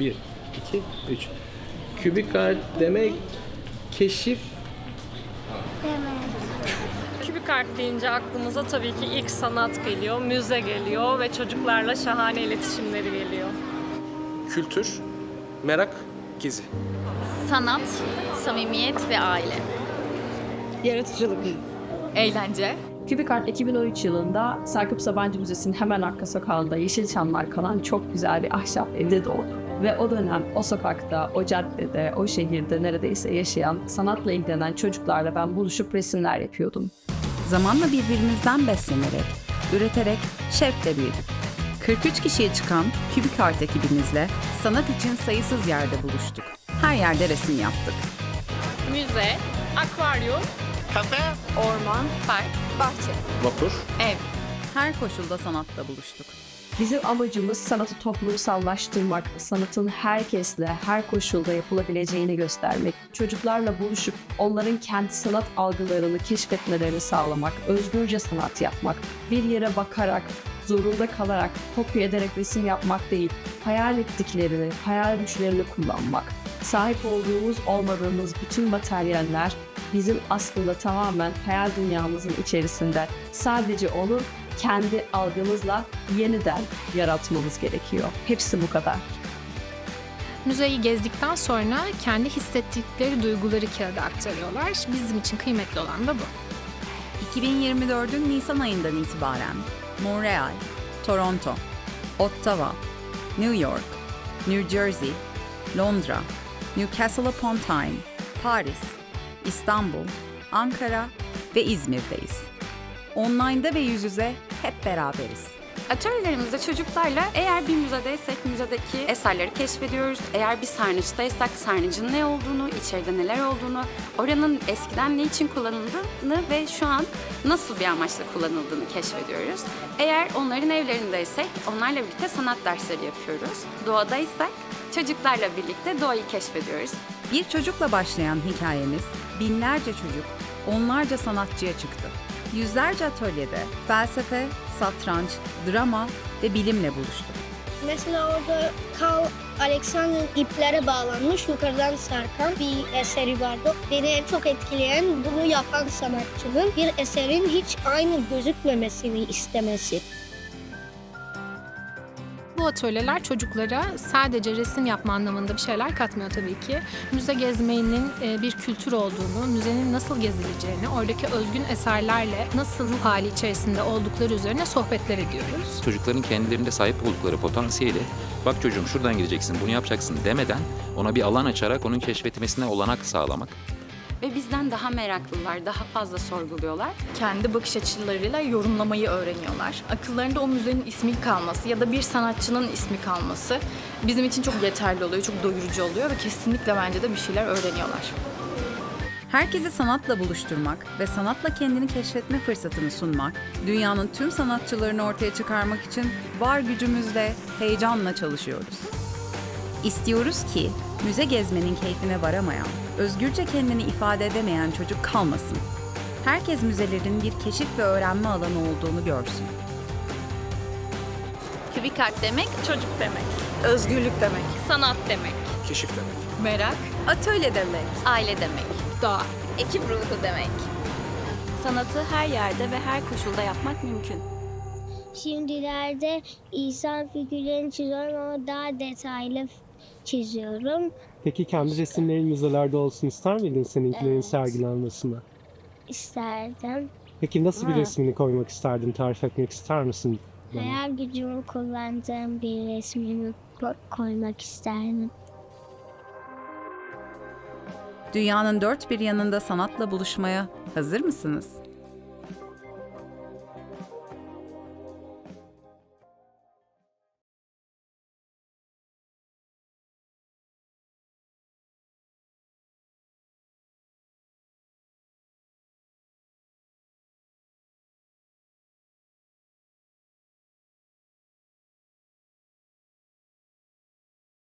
Bir, iki, üç. Kübik art demek keşif Kübik art deyince aklımıza tabii ki ilk sanat geliyor, müze geliyor ve çocuklarla şahane iletişimleri geliyor. kültür, merak, gezi. Sanat, samimiyet ve aile. Yaratıcılık. Eğlence. Kübik Art 2013 yılında Serkip Sabancı Müzesi'nin hemen arka sokağında Yeşilçamlar kalan çok güzel bir ahşap evde doğdu. Ve o dönem o sokakta, o caddede, o şehirde neredeyse yaşayan, sanatla ilgilenen çocuklarla ben buluşup resimler yapıyordum. Zamanla birbirimizden beslenerek, üreterek, şevkle büyüdük. 43 kişiye çıkan Kübik Art ekibimizle sanat için sayısız yerde buluştuk. Her yerde resim yaptık. Müze, akvaryum, orman, park, bahçe. Vapur, Ev. Her koşulda sanatla buluştuk. Bizim amacımız sanatı toplumsallaştırmak, sanatın herkesle, her koşulda yapılabileceğini göstermek, çocuklarla buluşup onların kendi sanat algılarını keşfetmelerini sağlamak, özgürce sanat yapmak, bir yere bakarak, zorunda kalarak, kopya ederek resim yapmak değil, hayal ettiklerini, hayal güçlerini kullanmak. Sahip olduğumuz, olmadığımız bütün materyaller bizim aslında tamamen hayal dünyamızın içerisinde. Sadece onu kendi algımızla yeniden yaratmamız gerekiyor. Hepsi bu kadar. Müzeyi gezdikten sonra kendi hissettikleri duyguları kağıda aktarıyorlar. Bizim için kıymetli olan da bu. 2024'ün Nisan ayından itibaren Montreal, Toronto, Ottawa, New York, New Jersey, Londra, Newcastle upon Tyne, Paris, İstanbul, Ankara ve İzmir'deyiz. Online'da ve yüz yüze hep beraberiz. Atölyelerimizde çocuklarla eğer bir müzedeysek müzedeki eserleri keşfediyoruz. Eğer bir sarnıçtaysak sarnıcın ne olduğunu, içeride neler olduğunu, oranın eskiden ne için kullanıldığını ve şu an nasıl bir amaçla kullanıldığını keşfediyoruz. Eğer onların evlerindeysek onlarla birlikte sanat dersleri yapıyoruz. Doğadaysak çocuklarla birlikte doğayı keşfediyoruz. Bir çocukla başlayan hikayemiz binlerce çocuk, onlarca sanatçıya çıktı. Yüzlerce atölyede felsefe, satranç, drama ve bilimle buluştuk. Mesela orada Karl Alexander iplere bağlanmış yukarıdan sarkan bir eseri vardı. Beni en çok etkileyen bunu yapan sanatçının bir eserin hiç aynı gözükmemesini istemesi. Atölyeler çocuklara sadece resim yapma anlamında bir şeyler katmıyor tabii ki. Müze gezmenin e, bir kültür olduğunu, müzenin nasıl gezileceğini, oradaki özgün eserlerle nasıl ruh hali içerisinde oldukları üzerine sohbetler ediyoruz. çocukların kendilerinde sahip oldukları potansiyeli bak çocuğum şuradan gideceksin bunu yapacaksın demeden ona bir alan açarak onun keşfetmesine olanak sağlamak. Ve bizden daha meraklılar, daha fazla sorguluyorlar. Kendi bakış açılarıyla yorumlamayı öğreniyorlar. Akıllarında o müzenin ismi kalması ya da bir sanatçının ismi kalması bizim için çok yeterli oluyor, çok doyurucu oluyor ve kesinlikle bence de bir şeyler öğreniyorlar. Herkesi sanatla buluşturmak ve sanatla kendini keşfetme fırsatını sunmak, dünyanın tüm sanatçılarını ortaya çıkarmak için var gücümüzle, heyecanla çalışıyoruz. İstiyoruz ki müze gezmenin keyfine varamayan, özgürce kendini ifade edemeyen çocuk kalmasın. Herkes müzelerin bir keşif ve öğrenme alanı olduğunu görsün. Kübik art demek Çocuk demek, Özgürlük demek, sanat demek. keşif demek. merak, atölye demek, aile demek, doğa. ekip ruhu demek. Sanatı her yerde ve her koşulda yapmak mümkün. Şimdilerde insan figürlerini çiziyorum ama daha detaylı çiziyorum. Peki kendi resimlerin müzelerde olsun ister miydin seninkilerin Evet. sergilenmesine? İsterdim. Peki nasıl bir Ha. resmini koymak isterdin? Tarif etmek ister misin? bana? Hayal gücümü kullandığım bir resmimi ko- koymak isterdim. Dünyanın dört bir yanında sanatla buluşmaya hazır mısınız?